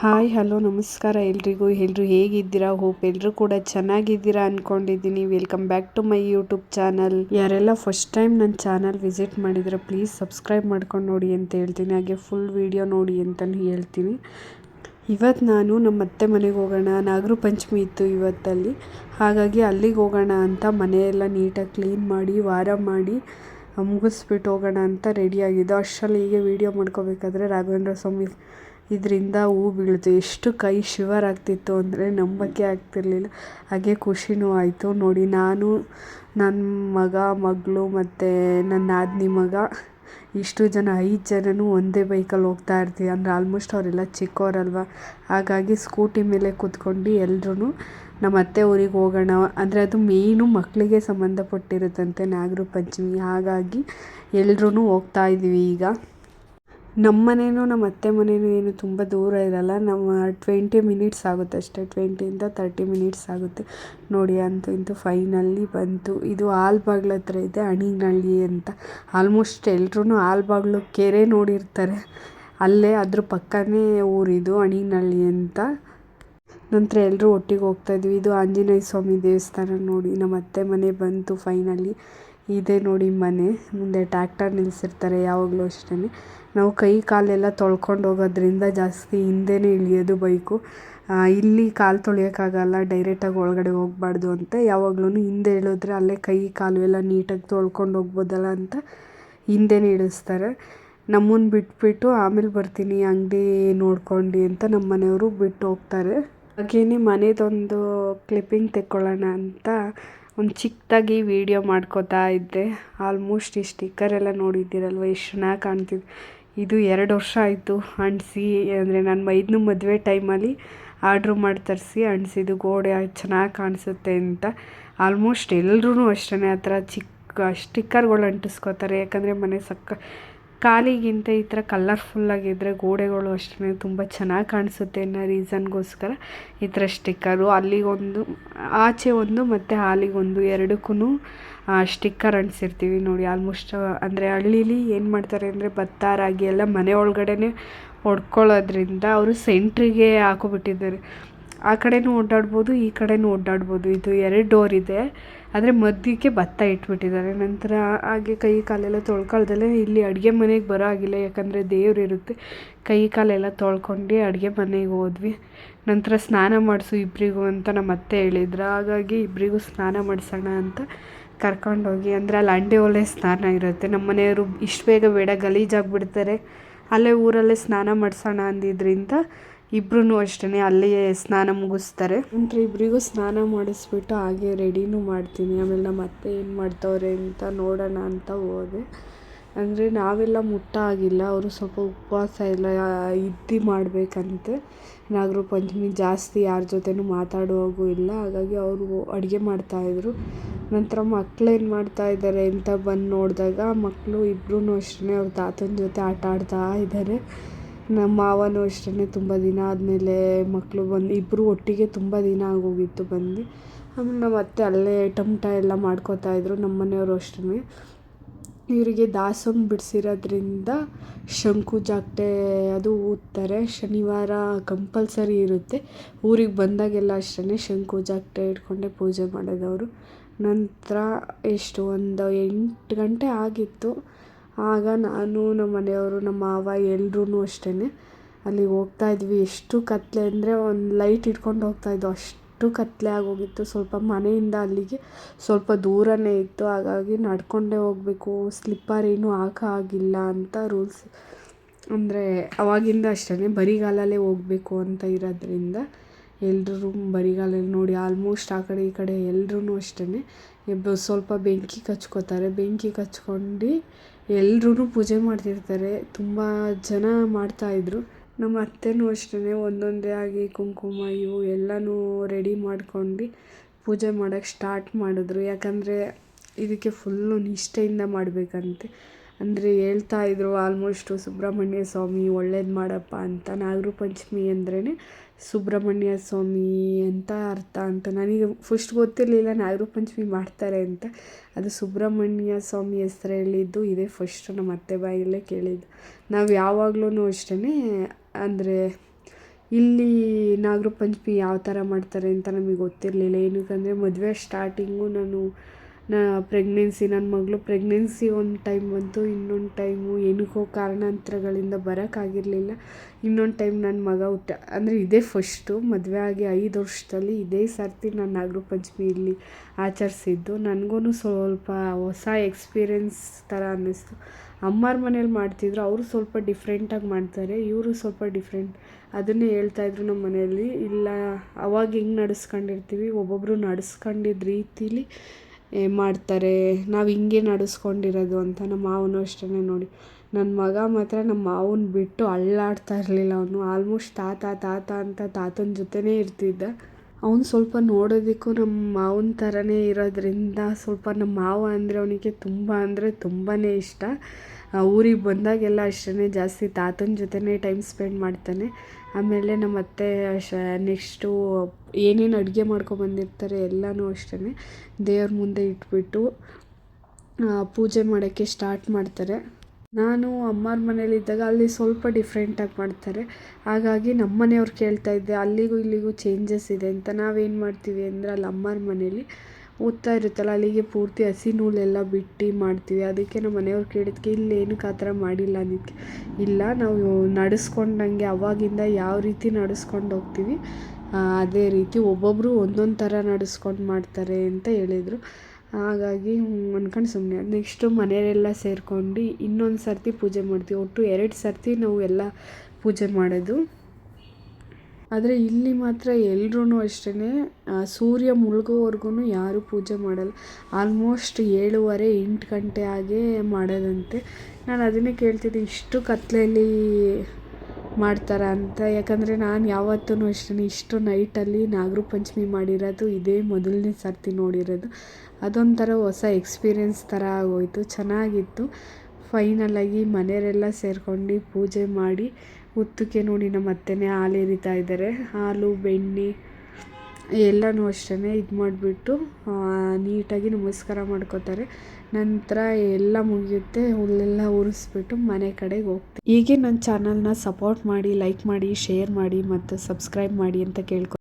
Hi, hello, ನಮಸ್ಕಾರ ಎಲ್ರಿಗೂ. ಎಲ್ಲರೂ ಹೇಗಿದ್ದೀರಾ? ಹೋಪ್ ಎಲ್ಲರೂ ಕೂಡ ಚೆನ್ನಾಗಿದ್ದೀರಾ ಅಂದ್ಕೊಂಡಿದ್ದೀನಿ welcome back to my YouTube channel ಯಾರೆಲ್ಲ ಫಸ್ಟ್ ಟೈಮ್ ನನ್ನ ಚಾನಲ್ ವಿಸಿಟ್ ಮಾಡಿದ್ರೆ ಪ್ಲೀಸ್ ಸಬ್ಸ್ಕ್ರೈಬ್ ಮಾಡ್ಕೊಂಡು ನೋಡಿ ಅಂತ ಹೇಳ್ತೀನಿ. ಹಾಗೆ ಫುಲ್ ವಿಡಿಯೋ ನೋಡಿ ಅಂತಲೂ ಹೇಳ್ತೀನಿ. ಇವತ್ತು ನಾನು ನಮ್ಮ ಅತ್ತೆ ಮನೆಗೆ ಹೋಗೋಣ. ನಾಗರ ಪಂಚಮಿ ಇತ್ತು ಇವತ್ತಲ್ಲಿ. ಹಾಗಾಗಿ ಅಲ್ಲಿಗೆ ಹೋಗೋಣ ಅಂತ ಮನೆಯೆಲ್ಲ ನೀಟಾಗಿ ಕ್ಲೀನ್ ಮಾಡಿ, ವಾರ ಮಾಡಿ ಮುಗಿಸ್ಬಿಟ್ಟು ಹೋಗೋಣ ಅಂತ ರೆಡಿಯಾಗಿದ್ದು ಅಷ್ಟರಲ್ಲಿ ಹೀಗೆ ವೀಡಿಯೋ ಮಾಡ್ಕೋಬೇಕಾದ್ರೆ ರಾಘವೇಂದ್ರ ಸ್ವಾಮಿ ಇದರಿಂದ ಹೂ ಬೀಳ್ತು ಎಷ್ಟು ಕೈ ಶಿವರ್ ಆಗ್ತಿತ್ತು ಅಂದರೆ ನಂಬೋಕ್ಕೆ ಆಗ್ತಿರಲಿಲ್ಲ. ಹಾಗೆ ಖುಷಿನೂ ಆಯಿತು. ನೋಡಿ, ನಾನು ನನ್ನ ಮಗ, ಮಗಳು ಮತ್ತು ನನ್ನ ನಾದಿನಿ ಮಗ, ಇಷ್ಟು ಜನ, ಐದು ಜನನೂ ಒಂದೇ ಬೈಕಲ್ಲಿ ಹೋಗ್ತಾ ಇರ್ತೀವಿ. ಅಂದರೆ ಆಲ್ಮೋಸ್ಟ್ ಅವರೆಲ್ಲ ಚಿಕ್ಕವರಲ್ವ ಹಾಗಾಗಿ ಸ್ಕೂಟಿ ಮೇಲೆ ಕೂತ್ಕೊಂಡು ಎಲ್ರೂ ನಮ್ಮ ಅತ್ತೆ ಊರಿಗೆ ಹೋಗೋಣ. ಅಂದರೆ ಅದು ಮೇಯ್ನು ಮಕ್ಕಳಿಗೆ ಸಂಬಂಧಪಟ್ಟಿರುತ್ತಂತೆ ನಾಗರ ಪಂಚಮಿ. ಹಾಗಾಗಿ ಎಲ್ಲರೂ ಹೋಗ್ತಾ ಇದ್ದೀವಿ ಈಗ. ನಮ್ಮ ಮನೆಯೂ ನಮ್ಮ ಅತ್ತೆ ಮನೆಯೂ ಏನು ತುಂಬ ದೂರ ಇರಲ್ಲ. ನಮ್ಮ ಟ್ವೆಂಟಿ ಮಿನಿಟ್ಸ್ ಆಗುತ್ತೆ ಅಷ್ಟೇ. ಟ್ವೆಂಟಿಯಿಂದ ತರ್ಟಿ ಮಿನಿಟ್ಸ್ ಆಗುತ್ತೆ. ನೋಡಿ, ಅಂತೂ ಇಂತೂ ಫೈನಲ್ಲಿ ಬಂತು. ಇದು ಆಲ್ಬಾಗ್ಲ ಹತ್ರ ಇದೆ ಅಣಿನಳ್ಳಿ ಅಂತ. ಆಲ್ಮೋಸ್ಟ್ ಎಲ್ರೂ ಆಲ್ಬಾಗ್ಲು ಕೆರೆ ನೋಡಿರ್ತಾರೆ. ಅಲ್ಲೇ ಅದ್ರ ಪಕ್ಕನೇ ಊರಿದು ಅಣಿನಳ್ಳಿ ಅಂತ. ನಂತರ ಎಲ್ಲರೂ ಒಟ್ಟಿಗೆ ಹೋಗ್ತಾಯಿದ್ವಿ ಇದು ಆಂಜನೇಯ ಸ್ವಾಮಿ ದೇವಸ್ಥಾನ ನೋಡಿ. ನಮ್ಮ ಅತ್ತೆ ಮನೆ ಬಂತು ಫೈನಲಿ ಇದೆ ನೋಡಿ ಮನೆ. ಮುಂದೆ ಟ್ಯಾಕ್ಟರ್ ನಿಲ್ಲಿಸಿರ್ತಾರೆ ಯಾವಾಗಲೂ ಅಷ್ಟೇ ನಾವು ಕೈ ಕಾಲೆಲ್ಲ ತೊಳ್ಕೊಂಡು ಹೋಗೋದ್ರಿಂದ ಜಾಸ್ತಿ ಹಿಂದೆನೇ ಇಳಿಯೋದು ಬೈಕು. ಇಲ್ಲಿ ಕಾಲು ತೊಳೆಯೋಕ್ಕಾಗಲ್ಲ ಡೈರೆಕ್ಟಾಗಿ ಒಳಗಡೆ ಹೋಗಬಾರ್ದು ಅಂತ. ಯಾವಾಗ್ಲೂ ಹಿಂದೆ ಇಳಿದ್ರೆ ಅಲ್ಲೇ ಕೈ ಕಾಲು ಎಲ್ಲ ನೀಟಾಗಿ ತೊಳ್ಕೊಂಡು ಹೋಗ್ಬೋದಲ್ಲ ಅಂತ ಹಿಂದೆನೇ ಇಳಿಸ್ತಾರೆ. ನಮ್ಮನ್ನು ಬಿಟ್ಬಿಟ್ಟು ಆಮೇಲೆ ಬರ್ತೀನಿ, ಅಂಗಡಿ ನೋಡ್ಕೊಂಡು ಅಂತ ನಮ್ಮ ಮನೆಯವರು ಬಿಟ್ಟು ಹೋಗ್ತಾರೆ. ಹಾಗೇನೆ ಮನೆದೊಂದು ಕ್ಲಿಪ್ಪಿಂಗ್ ತೆಕ್ಕೊಳ್ಳೋಣ ಅಂತ ಒಂದು ಚಿಕ್ಕದಾಗಿ ವೀಡಿಯೋ ಮಾಡ್ಕೋತಾ ಇದ್ದೆ. ಆಲ್ಮೋಸ್ಟ್ ಈ ಸ್ಟಿಕ್ಕರ್ ಎಲ್ಲ ನೋಡಿದ್ದೀರಲ್ವ? ಎಷ್ಟು ಚೆನ್ನಾಗಿ ಕಾಣ್ತಿದ್ದೆ ಇದು ಎರಡು ವರ್ಷ ಆಯಿತು ಅಂಟಿಸಿ, ಅಂದರೆ ನನ್ನ ಮೈದನ ಮದುವೆ ಟೈಮಲ್ಲಿ ಆರ್ಡ್ರ್ ಮಾಡಿ ತರಿಸಿ ಅಂಟಿಸಿದ್ದು. ಗೋಡೆ ಚೆನ್ನಾಗಿ ಕಾಣಿಸುತ್ತೆ ಅಂತ. ಆಲ್ಮೋಸ್ಟ್ ಎಲ್ಲರೂ ಅಷ್ಟೇ ಆ ಥರ ಚಿಕ್ಕ ಸ್ಟಿಕ್ಕರ್ಗಳು ಅಂಟಿಸ್ಕೋತಾರೆ. ಯಾಕಂದರೆ ಮನೆ ಸಕ್ಕ ಖಾಲಿಗಿಂತ ಈ ಥರ ಕಲರ್ಫುಲ್ಲಾಗಿದ್ದರೆ ಗೋಡೆಗಳು ಅಷ್ಟೇ ತುಂಬ ಚೆನ್ನಾಗಿ ಕಾಣಿಸುತ್ತೆ ಅನ್ನೋ ರೀಸನ್ಗೋಸ್ಕರ ಈ ಥರ ಸ್ಟಿಕ್ಕರು ಅಲ್ಲಿಗೊಂದು, ಆಚೆ ಒಂದು ಮತ್ತು ಹಾಲಿಗೊಂದು ಎರಡಕ್ಕೂ ಸ್ಟಿಕ್ಕರ್ ಅಂಟಿಸಿರ್ತೀವಿ ನೋಡಿ. ಆಲ್ಮೋಸ್ಟ್ ಅಂದರೆ ಹಳ್ಳೀಲಿ ಏನು ಮಾಡ್ತಾರೆ ಅಂದರೆ ಭತ್ತ ರಾಗಿ ಎಲ್ಲ ಮನೆ ಒಳಗಡೆನೇ ಹೊಡ್ಕೊಳ್ಳೋದ್ರಿಂದ ಅವರು ಸೆಂಟ್ರಿಗೆ ಹಾಕೊಬಿಟ್ಟಿದ್ದಾರೆ. ಆ ಕಡೆಯೂ ಓಡಾಡ್ಬೋದು, ಈ ಕಡೆನೂ ಓಡಾಡ್ಬೋದು. ಇದು ಎರಡು ಡೋರ್ ಇದೆ. ಆದರೆ ಮಧ್ಯಕ್ಕೆ ಭತ್ತ ಇಟ್ಬಿಟ್ಟಿದ್ದಾರೆ. ನಂತರ ಹಾಗೆ ಕೈ ಕಾಲೆಲ್ಲ ತೊಳ್ಕೊಳ್ದಲ್ಲೇ ಇಲ್ಲಿ ಅಡುಗೆ ಮನೆಗೆ ಬರೋ ಆಗಿಲ್ಲ ಯಾಕಂದರೆ ದೇವ್ರು ಇರುತ್ತೆ. ಕೈ ಕಾಲೆಲ್ಲ ತೊಳ್ಕೊಂಡು ಅಡುಗೆ ಮನೆಗೆ ಹೋದ್ವಿ. ನಂತರ ಸ್ನಾನ ಮಾಡಿಸು ಇಬ್ಬರಿಗೂ ಅಂತ ನಮ್ಮ ಅತ್ತೆ ಹೇಳಿದ್ರು. ಹಾಗಾಗಿ ಇಬ್ಬರಿಗೂ ಸ್ನಾನ ಮಾಡಿಸೋಣ ಅಂತ ಕರ್ಕೊಂಡೋಗಿ, ಅಂದರೆ ಅಲ್ಲಿ ಅಂಡೆ ಒಲೆ ಸ್ನಾನ ಇರುತ್ತೆ. ನಮ್ಮ ಮನೆಯವರು ಇಷ್ಟು ಬೇಗ ಬೇಡ, ಗಲೀಜಾಗಿಬಿಡ್ತಾರೆ. ಅಲ್ಲೇ ಊರಲ್ಲೇ ಸ್ನಾನ ಮಾಡಿಸೋಣ ಅಂದಿದ್ದರಿಂದ ಇಬ್ಬರೂ ಅಷ್ಟೇ ಅಲ್ಲಿಯೇ ಸ್ನಾನ ಮುಗಿಸ್ತಾರೆ. ನಂತರ ಇಬ್ಬರಿಗೂ ಸ್ನಾನ ಮಾಡಿಸ್ಬಿಟ್ಟು ಹಾಗೆ ರೆಡಿನೂ ಮಾಡ್ತೀನಿ. ಆಮೇಲೆ ನಮ್ಮ ಅತ್ತೆ ಏನು ಮಾಡ್ತವ್ರೆ ಅಂತ ನೋಡೋಣ ಅಂತ ಹೋದೆ. ಅಂದರೆ ನಾವೆಲ್ಲ ಮುಟ್ಟಾಗಿಲ್ಲ ಅವರು ಸ್ವಲ್ಪ ಉಪವಾಸ ಎಲ್ಲ ಇದ್ದು ಮಾಡಬೇಕಂತೆ. ನಾಗರ ಪಂಚಮಿ ಜಾಸ್ತಿ ಯಾರ ಜೊತೆನೂ ಮಾತಾಡುವಾಗೂ ಇಲ್ಲ. ಹಾಗಾಗಿ ಅವರು ಅಡುಗೆ ಮಾಡ್ತಾಯಿದ್ರು ನಂತರ ಮಕ್ಳೇನು ಮಾಡ್ತಾಯಿದ್ದಾರೆ ಅಂತ ಬಂದು ನೋಡಿದಾಗ ಮಕ್ಕಳು ಇಬ್ಬರೂ ಅಷ್ಟೇ ಅವ್ರ ತಾತನ ಜೊತೆ ಆಟ ಆಡ್ತಾ ಇದ್ದಾರೆ ನಮ್ಮ ಮಾವನೂ ಅಷ್ಟೇ ತುಂಬ ದಿನ ಆದಮೇಲೆ ಮಕ್ಕಳು ಬಂದು ಇಬ್ಬರು ಒಟ್ಟಿಗೆ ತುಂಬ ದಿನ ಆಗೋಗಿತ್ತು ಬಂದು. ಆಮೇಲೆ ನಮ್ಮ ಅತ್ತೆ ಅಲ್ಲೇ ಟಮಟ ಎಲ್ಲ ಮಾಡ್ಕೋತಾ ಇದ್ರು, ನಮ್ಮ ಮನೆಯವರು ಅಷ್ಟೇ ಇವರಿಗೆ ದಾಸೋಂಗ್ ಬಿಡಿಸಿರೋದ್ರಿಂದ ಶಂಕು ಜಾಕ್ಟೆ ಅದು ಊದ್ತಾರೆ ಶನಿವಾರ ಕಂಪಲ್ಸರಿ ಇರುತ್ತೆ. ಊರಿಗೆ ಬಂದಾಗೆಲ್ಲ ಅಷ್ಟೇ ಶಂಕು ಜಾಗಟೆ ಇಟ್ಕೊಂಡೆ ಪೂಜೆ ಮಾಡೋದವರು. ನಂತರ ಎಷ್ಟು ಒಂದು ಎಂಟು ಗಂಟೆ ಆಗಿತ್ತು. ಆಗ ನಾನು ನಮ್ಮ ಮನೆಯವರು, ನಮ್ಮ ಮಾವ ಎಲ್ಲರೂ ಅಷ್ಟೇ ಅಲ್ಲಿಗೆ ಹೋಗ್ತಾ ಇದ್ವಿ. ಎಷ್ಟು ಕತ್ತಲೆ ಅಂದರೆ ಒಂದು ಲೈಟ್ ಇಟ್ಕೊಂಡು ಹೋಗ್ತಾಯಿದ್ದೋ ಅಷ್ಟು ಕತ್ತಲೆ ಆಗೋಗಿತ್ತು. ಸ್ವಲ್ಪ ಮನೆಯಿಂದ ಅಲ್ಲಿಗೆ ಸ್ವಲ್ಪ ದೂರವೇ ಇತ್ತು. ಹಾಗಾಗಿ ನಡ್ಕೊಂಡೇ ಹೋಗಬೇಕು. ಸ್ಲಿಪ್ಪರ್ ಏನೂ ಹಾಕೋ ಹಾಗಿಲ್ಲ ಅಂತ ರೂಲ್ಸ್. ಅಂದರೆ ಅವಾಗಿಂದ ಅಷ್ಟೇ ಬರಿಗಾಲಲ್ಲೇ ಹೋಗಬೇಕು ಅಂತ ಇರೋದ್ರಿಂದ ಎಲ್ಲರೂ ಬರಿಗಾಲಲ್ಲಿ ನೋಡಿ ಆಲ್ಮೋಸ್ಟ್ ಆ ಕಡೆ ಈ ಕಡೆ ಎಲ್ರೂ ಅಷ್ಟೇ ಸ್ವಲ್ಪ ಬೆಂಕಿ ಕಚ್ಕೋತಾರೆ. ಬೆಂಕಿ ಕಚ್ಕೊಂಡು ಎಲ್ರೂ ಪೂಜೆ ಮಾಡ್ತಿರ್ತಾರೆ. ತುಂಬ ಜನ ಮಾಡ್ತಾಯಿದ್ರು ನಮ್ಮ ಅತ್ತೆಯೂ ಅಷ್ಟೇ ಒಂದೊಂದೇ ಆಗಿ ಕುಂಕುಮ ಇವು ಎಲ್ಲನೂ ರೆಡಿ ಮಾಡ್ಕೊಂಡು ಪೂಜೆ ಮಾಡೋಕ್ಕೆ ಸ್ಟಾರ್ಟ್ ಮಾಡಿದ್ರು. ಯಾಕಂದರೆ, ಇದಕ್ಕೆ ಫುಲ್ಲು ನಿಷ್ಠೆಯಿಂದ ಮಾಡಬೇಕಂತೆ. ಅಂದರೆ ಹೇಳ್ತಾ ಇದ್ರು ಆಲ್ಮೋಸ್ಟು ಸುಬ್ರಹ್ಮಣ್ಯ ಸ್ವಾಮಿ ಒಳ್ಳೇದು ಮಾಡಪ್ಪ ಅಂತ. ನಾಗರ ಪಂಚಮಿ ಅಂದ್ರೇ ಸುಬ್ರಹ್ಮಣ್ಯ ಸ್ವಾಮಿ ಅಂತ ಅರ್ಥ ಅಂತ. ನನಗೆ ಫಸ್ಟ್ ಗೊತ್ತಿರಲಿಲ್ಲ ನಾಗರ ಪಂಚಮಿ ಮಾಡ್ತಾರೆ ಅಂತ. ಅದು ಸುಬ್ರಹ್ಮಣ್ಯ ಸ್ವಾಮಿ ಹೆಸ್ರು ಹೇಳಿದ್ದು, ಇದೇ ಫಸ್ಟು ನಮ್ಮ ಅತ್ತೆ ಬಾಯಲ್ಲೇ ಕೇಳಿದ್ದು. ನಾವು ಯಾವಾಗ್ಲೂ ಅಷ್ಟೇ ಅಂದರೆ ಇಲ್ಲಿ ನಾಗರ ಪಂಚಮಿ ಯಾವ ಥರ ಮಾಡ್ತಾರೆ ಅಂತ ನಮಗೆ ಗೊತ್ತಿರಲಿಲ್ಲ. ಏನಕ್ಕಂದರೆ ಮದುವೆ ಸ್ಟಾರ್ಟಿಂಗು ನಾನು ನಾ ಪ್ರೆಗ್ನೆನ್ಸಿ ನನ್ನ ಮಗಳು ಪ್ರೆಗ್ನೆನ್ಸಿ ಒಂದು ಟೈಮ್ ಬಂತು, ಇನ್ನೊಂದು ಟೈಮು ಏನಕ್ಕೋ ಕಾರಣಾಂತರಗಳಿಂದ ಬರೋಕ್ಕಾಗಿರಲಿಲ್ಲ ಇನ್ನೊಂದು ಟೈಮ್ ನನ್ನ ಮಗ ಹುಟ್ಟ, ಅಂದರೆ ಇದೇ ಫಸ್ಟು ಮದುವೆ ಆಗಿ ಐದು ವರ್ಷದಲ್ಲಿ ಇದೇ ಸರ್ತಿ ನಾನು ನಾಗರ ಪಂಚಮಿ ಇಲ್ಲಿ ಆಚರಿಸಿದ್ದು. ನನಗೂ ಸ್ವಲ್ಪ ಹೊಸ ಎಕ್ಸ್ಪೀರಿಯೆನ್ಸ್ ಥರ ಅನ್ನಿಸ್ತು. ಅಮ್ಮಾರ ಮನೇಲಿ ಮಾಡ್ತಿದ್ರು, ಅವರು ಸ್ವಲ್ಪ ಡಿಫ್ರೆಂಟಾಗಿ ಮಾಡ್ತಾರೆ, ಇವರು ಸ್ವಲ್ಪ ಡಿಫ್ರೆಂಟ್ ಅದನ್ನೇ ಹೇಳ್ತಾಯಿದ್ರು ನಮ್ಮ ಮನೆಯಲ್ಲಿ ಇಲ್ಲ, ಅವಾಗ ಹೆಂಗೆ ನಡೆಸ್ಕೊಂಡಿರ್ತೀವಿ ಒಬ್ಬೊಬ್ಬರು ನಡೆಸ್ಕೊಂಡಿದ್ದ ರೀತಿಲಿ ಮಾಡ್ತಾರೆ. ನಾವು ಹಿಂಗೆ ನಡೆಸ್ಕೊಂಡಿರೋದು ಅಂತ ನಮ್ಮ ಮಾವನು ಅಷ್ಟೇ ನೋಡಿ. ನನ್ನ ಮಗ ಮಾತ್ರ ನಮ್ಮ ಮಾವನ ಬಿಟ್ಟು ಅಳ್ಳಾಡ್ತಾ ಇರಲಿಲ್ಲ ಅವನು. ಆಲ್ಮೋಸ್ಟ್ ತಾತ ತಾತ ಅಂತ ತಾತನ ಜೊತೆನೇ ಇರ್ತಿದ್ದ. ಅವ್ನು ಸ್ವಲ್ಪ ನೋಡೋದಕ್ಕೂ ನಮ್ಮ ಮಾವನ ಥರನೇ ಇರೋದ್ರಿಂದ ಸ್ವಲ್ಪ ನಮ್ಮ ಮಾವ ಅಂದರೆ ಅವನಿಗೆ ತುಂಬ ಅಂದರೆ ತುಂಬಾ ಇಷ್ಟ. ಊರಿಗೆ ಬಂದಾಗೆಲ್ಲ ಅಷ್ಟೇ ಜಾಸ್ತಿ ತಾತನ ಜೊತೆನೇ ಟೈಮ್ ಸ್ಪೆಂಡ್ ಮಾಡ್ತಾನೆ. ಆಮೇಲೆ ನಮ್ಮ ಅತ್ತೆ, ಶ, ನೆಕ್ಸ್ಟು ಏನೇನು ಅಡುಗೆ ಮಾಡ್ಕೊಬಂದಿರ್ತಾರೆ ಎಲ್ಲನೂ ಅಷ್ಟೇ ದೇವ್ರ ಮುಂದೆ ಇಟ್ಬಿಟ್ಟು ಪೂಜೆ ಮಾಡೋಕ್ಕೆ ಸ್ಟಾರ್ಟ್ ಮಾಡ್ತಾರೆ. ನಾನು ಅಮ್ಮರ ಮನೇಲಿದ್ದಾಗ ಅಲ್ಲಿ ಸ್ವಲ್ಪ ಡಿಫ್ರೆಂಟಾಗಿ ಮಾಡ್ತಾರೆ. ಹಾಗಾಗಿ ನಮ್ಮ ಮನೆಯವ್ರು ಕೇಳ್ತಾ ಇದ್ದೆ, ಅಲ್ಲಿಗೂ ಇಲ್ಲಿಗೂ ಚೇಂಜಸ್ ಇದೆ ಅಂತ. ನಾವೇನು ಮಾಡ್ತೀವಿ ಅಂದರೆ ಅಲ್ಲಿ ಅಮ್ಮರ ಮನೇಲಿ ಓದ್ತಾ ಇರುತ್ತಲ್ಲ, ಅಲ್ಲಿಗೆ ಪೂರ್ತಿ ಹಸಿ ನೂಲೆಲ್ಲ ಬಿಟ್ಟು ಮಾಡ್ತೀವಿ. ಅದಕ್ಕೆ ನಮ್ಮ ಮನೆಯವ್ರು ಕೇಳಿದ್ಕೆ, ಇಲ್ಲಿ ಏನಕ್ಕೆ ಆ ಥರ ಮಾಡಿಲ್ಲ ಅದಕ್ಕೆ ಇಲ್ಲ, ನಾವು ನಡೆಸ್ಕೊಂಡಂಗೆ ಅವಾಗಿಂದ ಯಾವ ರೀತಿ ನಡೆಸ್ಕೊಂಡು ಹೋಗ್ತೀವಿ ಅದೇ ರೀತಿ ಒಬ್ಬೊಬ್ಬರು ಒಂದೊಂದು ಥರ ನಡೆಸ್ಕೊಂಡು ಮಾಡ್ತಾರೆ ಅಂತ ಹೇಳಿದರು. ಹಾಗಾಗಿ ಅಂದ್ಕೊಂಡು ಸುಮ್ಮನೆ ನೆಕ್ಸ್ಟು ಮನೆಯವರೆಲ್ಲ ಸೇರ್ಕೊಂಡು ಇನ್ನೊಂದು ಸರ್ತಿ ಪೂಜೆ ಮಾಡ್ತೀವಿ. ಒಟ್ಟು ಎರಡು ಸರ್ತಿ ನಾವು ಎಲ್ಲ ಪೂಜೆ ಮಾಡೋದು. ಆದರೆ ಇಲ್ಲಿ ಮಾತ್ರ ಎಲ್ರೂ ಅಷ್ಟೇ ಸೂರ್ಯ ಮುಳುಗೋವರೆಗೂ ಯಾರೂ ಪೂಜೆ ಮಾಡಲ್ಲ. ಆಲ್ಮೋಸ್ಟ್ ಏಳುವರೆ, ಎಂಟು ಗಂಟೆ ಆಗೇ ಮಾಡೋದಂತೆ. ನಾನು ಅದನ್ನೇ ಕೇಳ್ತಿದ್ದೆ ಇಷ್ಟು ಕತ್ತಲೆಯಲ್ಲಿ ಮಾಡ್ತಾರ ಅಂತ. ಯಾಕಂದರೆ ನಾನು ಯಾವತ್ತೂ ಅಷ್ಟೇ ಇಷ್ಟು ನೈಟಲ್ಲಿ ನಾಗರ ಪಂಚಮಿ ಮಾಡಿರೋದು ಇದೇ ಮೊದಲನೇ ಸರ್ತಿ ನೋಡಿರೋದು. ಅದೊಂಥರ ಹೊಸ ಎಕ್ಸ್ಪೀರಿಯೆನ್ಸ್ ಥರ ಆಗೋಯಿತು, ಚೆನ್ನಾಗಿತ್ತು. ಫೈನಲಾಗಿ ಮನೆಯವರೆಲ್ಲ ಸೇರ್ಕೊಂಡು ಪೂಜೆ ಮಾಡಿ ಹುತ್ತಕ್ಕೆ ನೋಡಿ ನಮ್ಮ ಅತ್ತೆನೇ ಹಾಲು ಎರಿತಾ ಇದ್ದಾರೆ. ಹಾಲು, ಬೆಣ್ಣೆ ಎಲ್ಲನೂ ಅಷ್ಟೇ ಇದು ಮಾಡಿಬಿಟ್ಟು ನೀಟಾಗಿ ನಮಸ್ಕಾರ ಮಾಡ್ಕೋತಾರೆ. ನಂತರ ಎಲ್ಲ ಮುಗಿಯುತ್ತೆ, ಹುಲ್ಲೆಲ್ಲ ಉರಿಸ್ಬಿಟ್ಟು ಮನೆ ಕಡೆಗೆ ಹೋಗ್ತೀವಿ. ಹೀಗೆ ನನ್ನ ಚಾನಲ್ನ ಸಪೋರ್ಟ್ ಮಾಡಿ ಲೈಕ್ ಮಾಡಿ ಶೇರ್ ಮಾಡಿ, ಮತ್ತು ಸಬ್ಸ್ಕ್ರೈಬ್ ಮಾಡಿ ಅಂತ ಕೇಳ್ಕೊ